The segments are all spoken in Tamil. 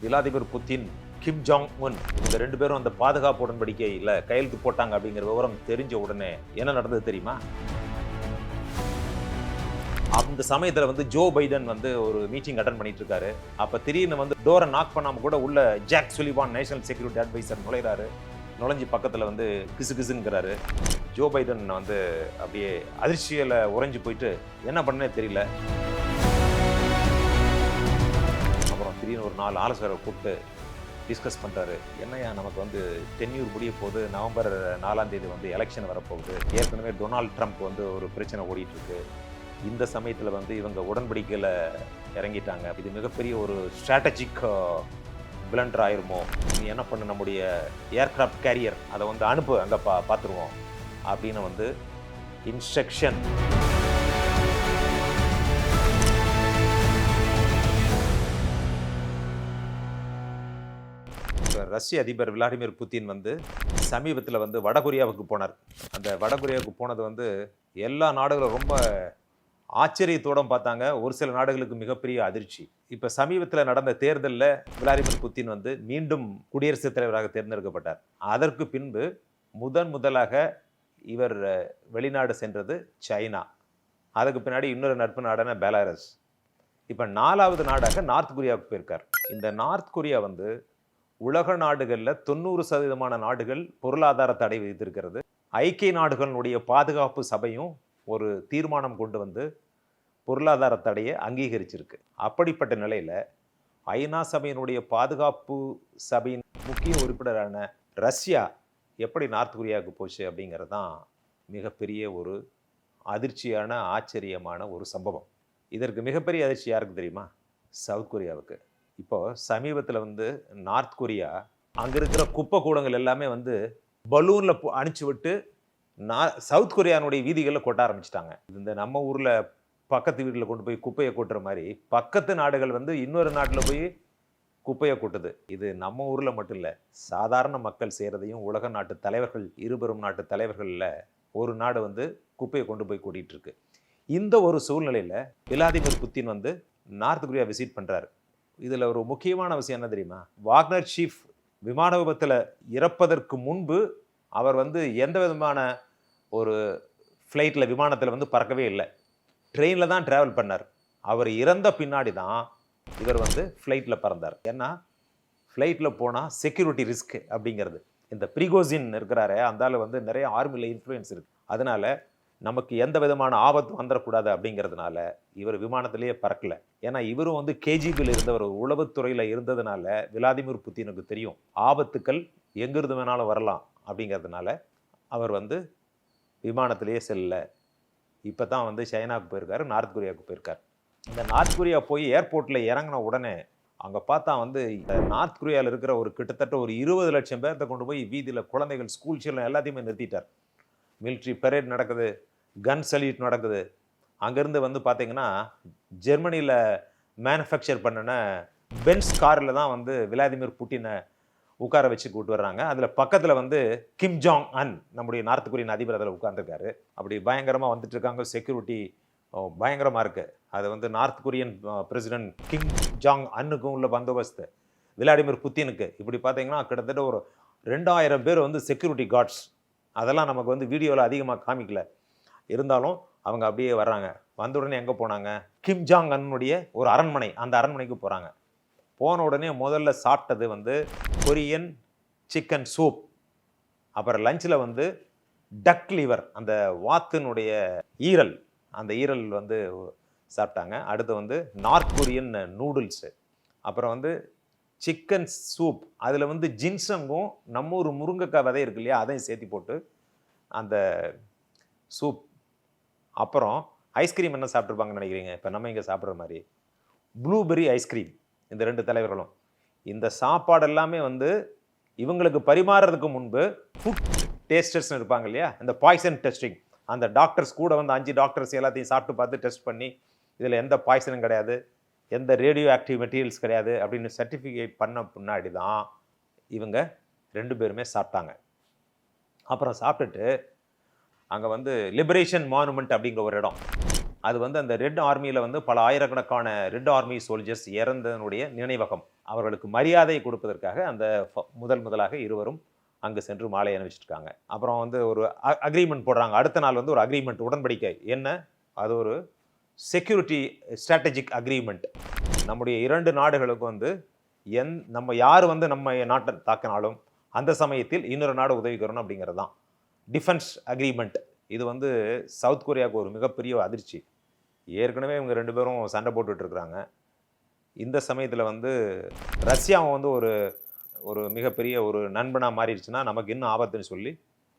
விளாடிமிர் புத்தின் கிம் ஜாங் உன் இவங்க ரெண்டு பேரும் அந்த பாதுகாப்பு உடன்படிக்கையில் கையெழுத்து போட்டாங்க அப்படிங்கிற விவரம் தெரிஞ்ச உடனே என்ன நடந்தது தெரியுமா? அந்த சமயத்தில் வந்து ஜோ பைடன் வந்து ஒரு மீட்டிங் அட்டன் பண்ணிட்டு இருக்காரு அப்போ திடீர்னு வந்து டோரை நாக் பண்ணாமல் கூட உள்ள Jake Sullivan national security adviser நுழைகிறாரு நுழைஞ்சு பக்கத்தில் வந்து கிசு கிசுங்கிறாரு. ஜோ பைடன் வந்து அப்படியே அதிர்ச்சியில் உறைஞ்சு போயிட்டு என்ன பண்ணனே தெரியல. திடீர்னு ஒரு நாலு ஆலோசகரை கூப்பிட்டு டிஸ்கஸ் பண்ணுறாரு என்னையா நமக்கு வந்து டென்யூர் முடிய போது நவம்பர் நாலாம் தேதி வந்து எலெக்ஷன் வரப்போகுது. ஏற்கனவே டொனால்ட் ட்ரம்ப் வந்து ஒரு பிரச்சனை ஓடிட்டுருக்கு. இந்த சமயத்தில் வந்து இவங்க உடன்படிக்கையில் இறங்கிட்டாங்க. இது மிகப்பெரிய ஒரு ஸ்ட்ராட்டஜிக் பிளண்டர் ஆயிருமோ? நீ என்ன பண்ணு? நம்முடைய ஏர்கிராஃப்ட் கேரியர் அதை வந்து அனுப்பு. அங்கே பா பார்த்துருவோம். அப்படின்னு வந்து இன்ஸ்ட்ரக்ஷன் ரஷ்ய அதிபர் விளாடிமிர் புத்தின் வந்து சமீபத்தில் வந்து வடகொரியாவுக்கு போனார். அந்த வடகொரியாவுக்கு போனது வந்து எல்லா நாடுகளும் ரொம்ப ஆச்சரியத்தோடும் பார்த்தாங்க. ஒரு சில நாடுகளுக்கு மிகப்பெரிய அதிர்ச்சி. இப்போ சமீபத்தில் நடந்த தேர்தலில் விளாடிமிர் புத்தின் வந்து மீண்டும் குடியரசுத் தலைவராக தேர்ந்தெடுக்கப்பட்டார். அதற்கு பின்பு முதன் முதலாக இவர் வெளிநாடு சென்றது சைனா. அதுக்கு பின்னாடி இன்னொரு நட்பு நாடான பெலாரஸ். இப்போ நாலாவது நாடாக நார்த் கொரியாவுக்கு போயிருக்கார். இந்த நார்த் கொரியா வந்து உலக நாடுகளில் தொண்ணூறு சதவீதமான நாடுகள் பொருளாதார தடை விதித்திருக்கிறது. ஐக்கிய நாடுகளினுடைய பாதுகாப்பு சபையும் ஒரு தீர்மானம் கொண்டு வந்து பொருளாதார தடையை அங்கீகரிச்சிருக்கு. அப்படிப்பட்ட நிலையில் ஐநா சபையினுடைய பாதுகாப்பு சபையின் முக்கிய உறுப்பினரான ரஷ்யா எப்படி நார்த் கொரியாவுக்கு போச்சு அப்படிங்கிறது தான் மிகப்பெரிய ஒரு அதிர்ச்சியான ஆச்சரியமான ஒரு சம்பவம். இதற்கு மிகப்பெரிய அதிர்ச்சி யாருக்கு தெரியுமா? சவுத் கொரியாவுக்கு. இப்போ சமீபத்தில் வந்து நார்த் கொரியா அங்கே இருக்கிற குப்பை கூடங்கள் எல்லாமே வந்து பலூனில் அனுப்பிச்சி விட்டு நா சவுத் கொரியானுடைய வீதிகளில் கொட்ட ஆரம்பிச்சிட்டாங்க. இந்த நம்ம ஊரில் பக்கத்து வீட்டில் கொண்டு போய் குப்பையை கொட்டுற மாதிரி பக்கத்து நாடுகள் வந்து இன்னொரு நாட்டில் போய் குப்பையை கொட்டுது. இது நம்ம ஊரில் மட்டும் இல்லை சாதாரண மக்கள் செய்கிறதையும் உலக நாட்டு தலைவர்கள் இருபெரும் நாட்டு தலைவர்களில் ஒரு நாடு வந்து குப்பையை கொண்டு போய் கூட்டிகிட்டு இருக்கு. இந்த ஒரு சூழ்நிலையில் விளாடிமிர் புத்தின் வந்து நார்த் கொரியா விசிட் பண்ணுறாரு இதில் ஒரு முக்கியமான விஷயம் என்ன தெரியுமா? வாக்னர் சீஃப் விமான விபத்தில் இறப்பதற்கு முன்பு அவர் வந்து எந்த விதமான ஒரு ஃப்ளைட்டில் விமானத்தில் வந்து பறக்கவே இல்லை. ட்ரெயினில் தான் ட்ராவல் பண்ணார். அவர் இறந்த பின்னாடி தான் இவர் வந்து ஃப்ளைட்டில் பறந்தார். ஏன்னா ஃப்ளைட்டில் போனால் செக்யூரிட்டி ரிஸ்க் அப்படிங்கிறது. இந்த ப்ரிகோசின் இருக்கிறாரே அந்த வந்து நிறைய ஆர்மியில் இன்ஃப்ளூயன்ஸ் இருக்குது அதனால் நமக்கு எந்த விதமான ஆபத்து வந்துடக்கூடாது அப்படிங்கிறதுனால இவர் விமானத்திலேயே பறக்கல. ஏன்னா இவரும் வந்து கேஜிபியில் இருந்தவர் உளவுத்துறையில் இருந்ததுனால விளாதிமிர் புத்தினுக்கு தெரியும். ஆபத்துக்கள் எங்கிருந்து வேணாலும் வரலாம் அப்படிங்கிறதுனால அவர் வந்து விமானத்திலேயே செல்லல இப்போ தான் வந்து சைனாவுக்கு போயிருக்காரு நார்த் கொரியாவுக்கு போயிருக்காரு. இந்த நார்த் கொரியா போய் ஏர்போர்ட்டில் இறங்கின உடனே அங்கே பார்த்தா வந்து இந்த நார்த் கொரியாவில் இருக்கிற ஒரு கிட்டத்தட்ட ஒரு இருபது லட்சம் பேர்த்த கொண்டு போய் வீதியில் குழந்தைகள் ஸ்கூல் சில்ட்ரன் எல்லாத்தையுமே நிறுத்திட்டார். மிலிட்ரி பெரேட் நடக்குது கன் சல்யூட் நடக்குது. அங்கேருந்து வந்து பார்த்தீங்கன்னா ஜெர்மனியில் மேனுஃபேக்சர் பண்ணின பென்ஸ் காரில் தான் வந்து விளாடிமிர் புட்டினை உட்கார வச்சு கூட்டு வர்றாங்க. அதில் பக்கத்தில் வந்து கிம் ஜாங் அன் நம்முடைய நார்த் கொரியன் அதிபர் அதில் உட்காந்துருக்காரு அப்படி பயங்கரமாக வந்துட்டு இருக்காங்க. செக்யூரிட்டி பயங்கரமாக இருக்குது அது வந்து North Korean president Kim Jong அன்னுக்கும் உள்ள பந்தோபஸ்து. விளாடிமிர் புத்தினுக்கு இப்படி பார்த்தீங்கன்னா கிட்டத்தட்ட ஒரு ரெண்டாயிரம் பேர் வந்து செக்யூரிட்டி கார்ட்ஸ் அதெல்லாம் நமக்கு வந்து வீடியோவில் அதிகமாக காமிக்கல. இருந்தாலும் அவங்க அப்படியே வர்றாங்க. வந்த உடனே எங்கே போனாங்க? கிம் ஜாங் அன்னுடைய ஒரு அரண்மனை அந்த அரண்மனைக்கு போகிறாங்க போன உடனே முதல்ல சாப்பிட்டது வந்து கொரியன் சிக்கன் சூப். அப்புறம் லஞ்சில் வந்து டக் லிவர் அந்த வாத்தினுடைய ஈரல். அந்த ஈரல் வந்து சாப்பிட்டாங்க. அடுத்து வந்து நார்த் கொரியன் நூடுல்ஸு. அப்புறம் வந்து சிக்கன் சூப். அதில் வந்து ஜின்சங்கும் நம்ம ஒரு முருங்கைக்காய் விதை இருக்கு இல்லையா அதையும் சேர்த்து போட்டு அந்த சூப். அப்புறம் ஐஸ்கிரீம் என்ன சாப்பிட்ருப்பாங்கன்னு நினைக்கிறீங்க? இப்போ நம்ம இங்கே சாப்பிட்ற மாதிரி ப்ளூபெர்ரி ஐஸ்கிரீம் இந்த ரெண்டு தலைவர்களும். இந்த சாப்பாடு எல்லாமே வந்து இவங்களுக்கு பரிமாறுறதுக்கு முன்பு ஃபுட் டேஸ்டர்ஸ்னு இருப்பாங்க இல்லையா இந்த பாய்சன் டெஸ்டிங் அந்த டாக்டர்ஸ் கூட வந்து அஞ்சு டாக்டர்ஸ் எல்லாத்தையும் சாப்பிட்டு பார்த்து டெஸ்ட் பண்ணி இதில் எந்த பாய்சனும் கிடையாது. எந்த ரேடியோ ஆக்டிவ் மெட்டீரியல்ஸ் கிடையாது அப்படின்னு சர்டிஃபிகேட் பண்ண பின்னாடி தான் இவங்க ரெண்டு பேருமே சாப்பிட்டாங்க. அப்புறம் சாப்பிட்டுட்டு அங்கே வந்து லிபரேஷன் மானுமெண்ட் அப்படிங்கிற ஒரு இடம். அது வந்து அந்த ரெட் ஆர்மியில் வந்து பல ஆயிரக்கணக்கான ரெட் ஆர்மி சோல்ஜர்ஸ் இறந்ததனுடைய நினைவகம். அவர்களுக்கு மரியாதை கொடுப்பதற்காக அந்த ஃப- முதல் முதலாக இருவரும் அங்கு சென்று மாலை அணிவிச்சிருக்காங்க. அப்புறம் வந்து ஒரு அக்ரிமெண்ட் போடுறாங்க. அடுத்த நாள் வந்து ஒரு அக்ரிமெண்ட் உடன்படிக்கை. என்ன? அது ஒரு செக்யூரிட்டி ஸ்ட்ராட்டஜிக் அக்ரிமெண்ட் நம்முடைய இரண்டு நாடுகளுக்கும் வந்து எந் நம்ம யார் வந்து நம்ம நாட்டை தாக்கினாலும் அந்த சமயத்தில் இன்னொரு நாடு உதவிக்கிறோம் அப்படிங்கிறது தான் டிஃபென்ஸ் அக்ரிமெண்ட் இது வந்து சவுத் கொரியாவுக்கு ஒரு மிகப்பெரிய அதிர்ச்சி. ஏற்கனவே இவங்க ரெண்டு பேரும் சண்டை போட்டுட்ருக்குறாங்க இந்த சமயத்தில் வந்து ரஷ்யாவை வந்து ஒரு ஒரு மிகப்பெரிய ஒரு நண்பனாக மாறிடுச்சுன்னா நமக்கு இன்னும் ஆபத்துன்னு சொல்லி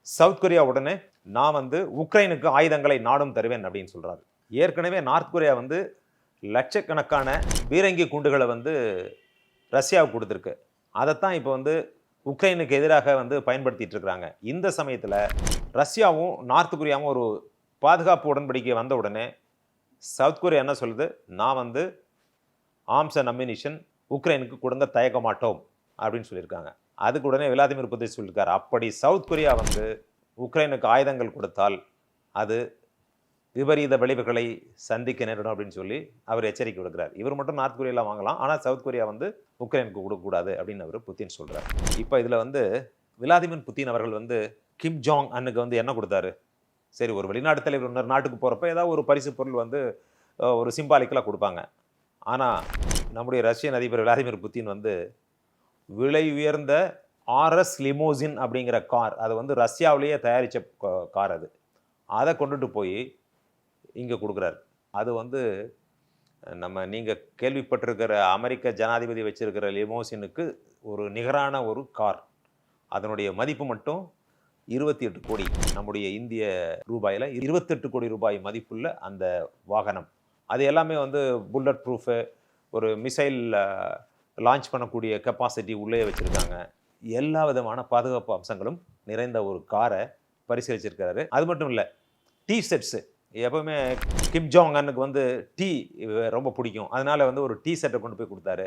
சவுத் கொரியா உடனே நான் வந்து உக்ரைனுக்கு ஆயுதங்களை நாடும் தருவேன் அப்படின்னு சொல்கிறாரு ஏற்கனவே நார்த் கொரியா வந்து லட்சக்கணக்கான பீரங்கி குண்டுகளை வந்து ரஷ்யாவுக்கு கொடுத்துருக்கு. அதைத்தான் இப்போ வந்து உக்ரைனுக்கு எதிராக வந்து பயன்படுத்திட்டு இருக்கிறாங்க. இந்த சமயத்தில் ரஷ்யாவும் நார்த் கொரியாவும் ஒரு பாதுகாப்பு உடன்படிக்கை வந்த உடனே சவுத் கொரியா என்ன சொல்லுது? நான் வந்து ஆர்ம்ஸ் அண்ட் அம்யூனிஷன் உக்ரைனுக்கு கொடுங்க தயக்க மாட்டோம் அப்படின்னு சொல்லியிருக்காங்க. அதுக்கு உடனே விளாதிமிர் புதின் சொல்லியிருக்காரு. அப்படி சவுத் கொரியா வந்து உக்ரைனுக்கு ஆயுதங்கள் கொடுத்தால் அது விபரீத விளைவுகளை சந்திக்க நேரிடும் அப்படின்னு சொல்லி அவர் எச்சரிக்கை விடுக்கிறார். இவர் மட்டும் நார்த் கொரியாவில் வாங்கலாம். ஆனால் சவுத் கொரியா வந்து உக்ரைனுக்கு கொடுக்கக்கூடாது அப்படின்னு அவர் புத்தின் சொல்கிறார் இப்போ இதில் வந்து விளாதிமிர் புத்தின் அவர்கள் வந்து கிம் ஜாங் அன்னுக்கு வந்து என்ன கொடுத்தாரு? சரி ஒரு வெளிநாட்டு தலைவர் இன்னொரு நாட்டுக்கு போகிறப்ப ஏதாவது ஒரு பரிசு பொருள் வந்து ஒரு சிம்பாலிக்கலாக கொடுப்பாங்க. ஆனால் நம்முடைய ரஷ்யன் அதிபர் விளாதிமிர் புத்தின் வந்து விலை உயர்ந்த ஆர்எஸ் லிமோசின் அப்படிங்கிற கார் அது வந்து ரஷ்யாவிலேயே தயாரித்த கார் அது. அதை கொண்டுட்டு போய் இங்கே கொடுக்குறாரு. அது வந்து நம்ம நீங்கள் கேள்விப்பட்டிருக்கிற அமெரிக்க ஜனாதிபதி வச்சிருக்கிற லிமோசினுக்கு ஒரு நிகரான ஒரு கார். அதனுடைய மதிப்பு மட்டும் இருபத்தி எட்டு கோடி. நம்முடைய இந்திய ரூபாயில் இருபத்தெட்டு கோடி ரூபாய் மதிப்புள்ள அந்த வாகனம். அது எல்லாமே வந்து புல்லட் ப்ரூஃபு ஒரு மிசைல் லான்ச் பண்ணக்கூடிய கெப்பாசிட்டி உள்ளே வச்சுருக்காங்க. எல்லா விதமான பாதுகாப்பு அம்சங்களும் நிறைந்த ஒரு காரை பரிசீலிச்சிருக்காரு அது மட்டும் இல்லை டீ செட்ஸு எப்பவுமே கிம் ஜாங் அன்னுக்கு வந்து டீ ரொம்ப பிடிக்கும். அதனால வந்து ஒரு டீ செட்டை கொண்டு போய் கொடுத்தாரு.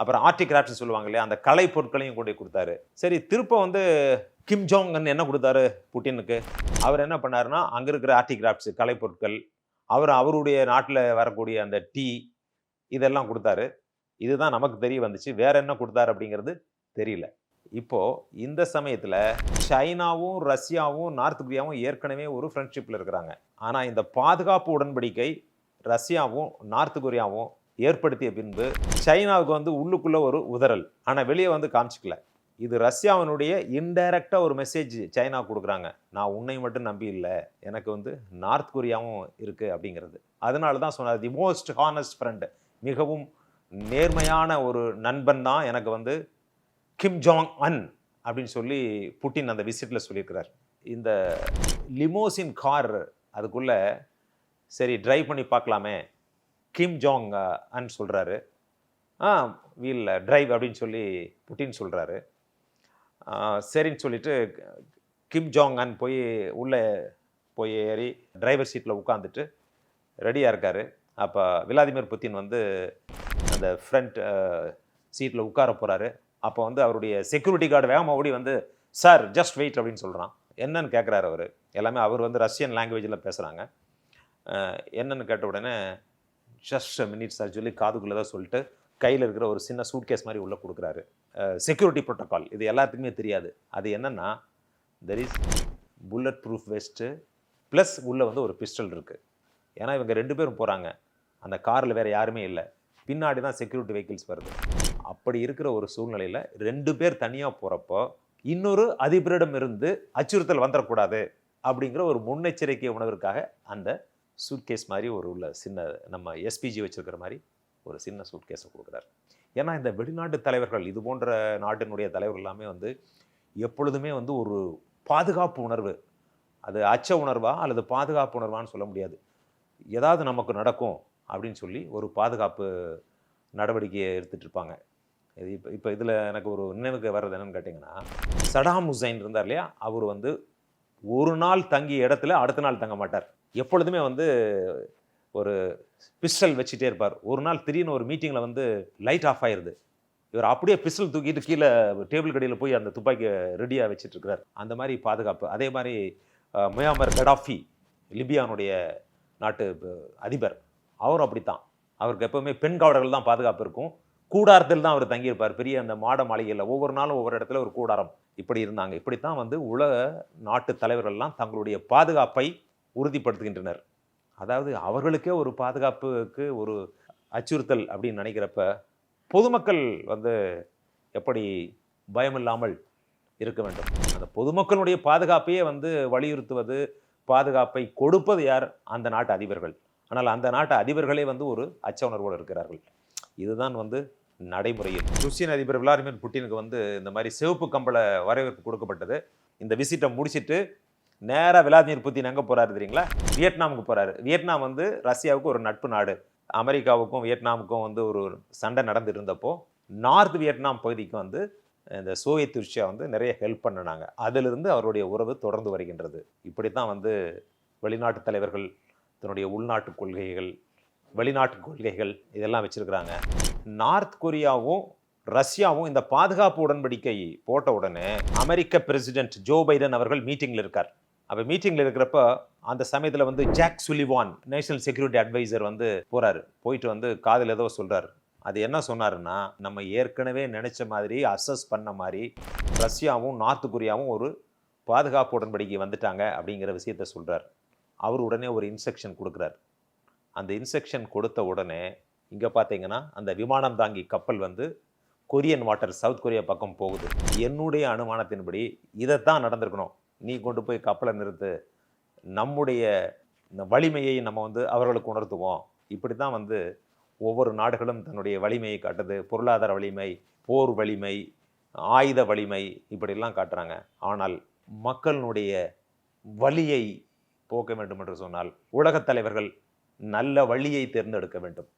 அப்புறம் ஆர்டி கிராஃப்ட்ஸ் சொல்லுவாங்க இல்லையா அந்த கலை பொருட்களையும் கொண்டு போய் கொடுத்தாரு. சரி திரும்ப வந்து கிம் ஜாங் அன் என்ன கொடுத்தாரு புட்டினுக்கு? அவர் என்ன பண்ணாருன்னா அங்கே இருக்கிற ஆர்டி கிராஃப்ட்ஸ் கலை பொருட்கள் அவர் அவருடைய நாட்டில் வரக்கூடிய அந்த டீ இதெல்லாம் கொடுத்தாரு. இதுதான் நமக்கு தெரிய வந்துச்சு. வேற என்ன கொடுத்தாரு அப்படிங்கிறது தெரியல. இப்போது இந்த சமயத்தில் சைனாவும் ரஷ்யாவும் நார்த் கொரியாவும் ஏற்கனவே ஒரு ஃப்ரெண்ட்ஷிப்பில் இருக்கிறாங்க. ஆனால் இந்த பாதுகாப்பு உடன்படிக்கை ரஷ்யாவும் நார்த் கொரியாவும் ஏற்படுத்திய பின்பு சைனாவுக்கு வந்து உள்ளுக்குள்ளே ஒரு உதறல். ஆனால் வெளியே வந்து காமிச்சிக்கல. இது ரஷ்யாவினுடைய இன்டைரக்டாக ஒரு மெசேஜ் சைனா கொடுக்குறாங்க. நான் உன்னை மட்டும் நம்பி இல்லை. எனக்கு வந்து நார்த் கொரியாவும் இருக்குது அப்படிங்கிறது. அதனால தான் சொன்னார். தி மோஸ்ட் ஹானஸ்ட் ஃப்ரெண்டு மிகவும் நேர்மையான ஒரு நண்பன் தான் எனக்கு வந்து கிம் ஜாங் அன் அப்படின்னு சொல்லி புட்டின் அந்த விசிட்டில் சொல்லியிருக்கிறார். இந்த லிமோசின் கார் அதுக்குள்ளே சரி ட்ரைவ் பண்ணி பார்க்கலாமே கிம் ஜாங் அன் சொல்கிறாரு ஆ வீல் ட்ரைவ் அப்படின்னு சொல்லி புட்டின் சொல்கிறாரு சரின்னு சொல்லிட்டு கிம் ஜாங் அன் போய் உள்ளே போய் ஏறி டிரைவர் சீட்டில் உட்காந்துட்டு ரெடியாக இருக்காரு. அப்போ விளாதிமிர் புத்தின் வந்து அந்த ஃப்ரண்ட் சீட்டில் உட்கார போகிறாரு அப்போ வந்து அவருடைய செக்யூரிட்டி கார்டு வேகமாக ஓடி வந்து சார் ஜஸ்ட் வெயிட் அப்படின்னு சொல்கிறான் என்னன்னு கேட்குறாரு அவர். எல்லாமே அவர் வந்து ரஷ்யன் லாங்குவேஜில் பேசுகிறாங்க என்னன்னு கேட்ட உடனே ஜஸ்ட் மினிட் சார் சொல்லி காதுக்குள்ளே தான் சொல்லிட்டு கையில் இருக்கிற ஒரு சின்ன சூட்கேஸ் மாதிரி உள்ளே கொடுக்குறாரு. செக்யூரிட்டி ப்ரோட்டோக்கால் இது எல்லாத்துக்குமே தெரியாது. அது என்னென்னா there is bullet proof vest plus உள்ளே வந்து ஒரு பிஸ்டல் இருக்குது ஏன்னா இவங்க ரெண்டு பேரும் போகிறாங்க அந்த காரில் வேறு யாருமே இல்லை. பின்னாடி தான் செக்யூரிட்டி வெஹிக்கிள்ஸ் வருது. அப்படி இருக்கிற ஒரு சூழ்நிலையில் ரெண்டு பேர் தனியாக போகிறப்போ இன்னொரு அதிபரிடம் இருந்து அச்சுறுத்தல் வந்துடக்கூடாது அப்படிங்கிற ஒரு முன்னெச்சரிக்கை உணர்வுக்காக அந்த சூட்கேஸ் மாதிரி ஒரு உள்ள சின்ன நம்ம எஸ்பிஜி வச்சுருக்கிற மாதிரி ஒரு சின்ன சூட்கேஸை கொடுக்குறாரு. ஏன்னா இந்த வெளிநாட்டு தலைவர்கள் இது போன்ற நாட்டினுடைய தலைவர்கள் எல்லாமே வந்து எப்பொழுதுமே வந்து ஒரு பாதுகாப்பு உணர்வு. அது அச்ச உணர்வா அல்லது பாதுகாப்பு உணர்வான்னு சொல்ல முடியாது. ஏதாவது நமக்கு நடக்கும் அப்படின்னு சொல்லி ஒரு பாதுகாப்பு நடவடிக்கையை எடுத்துகிட்ருப்பாங்க இது இப்போ இப்போ இதில் எனக்கு ஒரு நினைவுக்கு வர்றது என்னன்னு கேட்டிங்கன்னா சடாம் ஹுசைன் இருந்தார் இல்லையா? அவர் வந்து ஒரு நாள் தங்கிய இடத்துல அடுத்த நாள் தங்க மாட்டார். எப்பொழுதுமே வந்து ஒரு பிஸ்டல் வச்சுட்டே இருப்பார். ஒரு நாள் திடீர்னு ஒரு மீட்டிங்கில் வந்து லைட் ஆஃப் ஆயிருது. இவர் அப்படியே பிஸ்டல் தூக்கிட்டு கீழே டேபிள் கடையில் போய் அந்த துப்பாக்கியை ரெடியாக வச்சுட்ருக்கிறார் அந்த மாதிரி பாதுகாப்பு. அதே மாதிரி முயாமர் கடாஃபி லிபியானுடைய நாட்டு அதிபர். அவரும் அப்படித்தான். அவருக்கு எப்பவுமே பெண் காவலர்கள் தான் பாதுகாப்பு இருக்கும். கூடாரத்தில் தான் அவர் தங்கியிருப்பார். பெரிய அந்த மாட மாளிகையில். ஒவ்வொரு நாளும் ஒவ்வொரு இடத்துல ஒரு கூடாரம் இப்படி இருந்தாங்க. இப்படித்தான் வந்து உலக நாட்டு தலைவர்கள்லாம் தங்களுடைய பாதுகாப்பை உறுதிப்படுத்துகின்றனர். அதாவது அவர்களுக்கே ஒரு பாதுகாப்புக்கு ஒரு அச்சுறுத்தல் அப்படின்னு நினைக்கிறப்ப பொதுமக்கள் வந்து எப்படி பயமில்லாமல் இருக்க வேண்டும்? அந்த பொதுமக்களுடைய பாதுகாப்பையே வந்து வலியுறுத்துவது பாதுகாப்பை கொடுப்பது யார்? அந்த நாட்டு அதிபர்கள். ஆனால் அந்த நாட்டு அதிபர்களே வந்து ஒரு அச்ச உணர்வோடு இருக்கிறார்கள். இதுதான் வந்து நடைமுறையில். ருசியன் அதிபர் விளாடிமிர் புட்டினுக்கு வந்து இந்த மாதிரி சிவப்பு கம்பள வரவேற்பு கொடுக்கப்பட்டது. இந்த விசிட்டை முடிச்சுட்டு நேராக விளாடிமிர் புத்தின் எங்கே போகிறாரு தெரியுங்களா? வியட்நாமுக்கு போகிறாரு வியட்நாம் வந்து ரஷ்யாவுக்கு ஒரு நட்பு நாடு. அமெரிக்காவுக்கும் வியட்நாமுக்கும் வந்து ஒரு சண்டை நடந்துட்டு இருந்தப்போ நார்த் வியட்நாம் பகுதிக்கு வந்து இந்த சோவியத் ருஷ்யா வந்து நிறைய ஹெல்ப் பண்ணினாங்க. அதிலிருந்து அவருடைய உறவு தொடர்ந்து வருகின்றது. இப்படி தான் வந்து வெளிநாட்டு தலைவர்கள் தன்னுடைய உள்நாட்டு கொள்கைகள் வெளிநாட்டு கொள்கைகள் இதெல்லாம் வச்சுருக்கிறாங்க. நார்த் கொரியாவும் ரஷ்யாவும் இந்த பாதுகாப்பு உடன்படிக்கை போட்ட உடனே அமெரிக்க பிரசிடென்ட் ஜோ பைடன் அவர்கள் மீட்டிங்கில் இருக்கார். அப்போ மீட்டிங்கில் இருக்கிறப்ப அந்த சமயத்தில் வந்து Jake Sullivan national security adviser வந்து போகிறார் போயிட்டு வந்து காதில் ஏதோ சொல்கிறார் அது என்ன சொன்னாருன்னா நம்ம ஏற்கனவே நினச்ச மாதிரி அசஸ் பண்ண மாதிரி ரஷ்யாவும் நார்த் கொரியாவும் ஒரு பாதுகாப்பு உடன்படிக்கை வந்துட்டாங்க அப்படிங்கிற விஷயத்த சொல்கிறார் அவர் உடனே ஒரு இன்ஸ்ட்ரக்ஷன் கொடுக்குறார். அந்த இன்ஸ்ட்ரக்ஷன் கொடுத்த உடனே இங்கே பார்த்தீங்கன்னா அந்த விமானம் தாங்கி கப்பல் வந்து கொரியன் வாட்டர் சவுத் கொரியா பக்கம் போகுது. என்னுடைய அனுமானத்தின்படி இதைத்தான் நடந்திருக்கணும். நீ கொண்டு போய் கப்பலை நிறுத்து. நம்முடைய இந்த வலிமையை நம்ம வந்து அவர்களுக்கு உணர்த்துவோம். இப்படி தான் வந்து ஒவ்வொரு நாடுகளும் தன்னுடைய வலிமையை காட்டுது. பொருளாதார வலிமை போர் வலிமை ஆயுத வலிமை இப்படிலாம் காட்டுறாங்க. ஆனால் மக்களினுடைய வலியை போக்க வேண்டும் என்று சொன்னால் உலகத் தலைவர்கள் நல்ல வழியை தேர்ந்தெடுக்க வேண்டும்.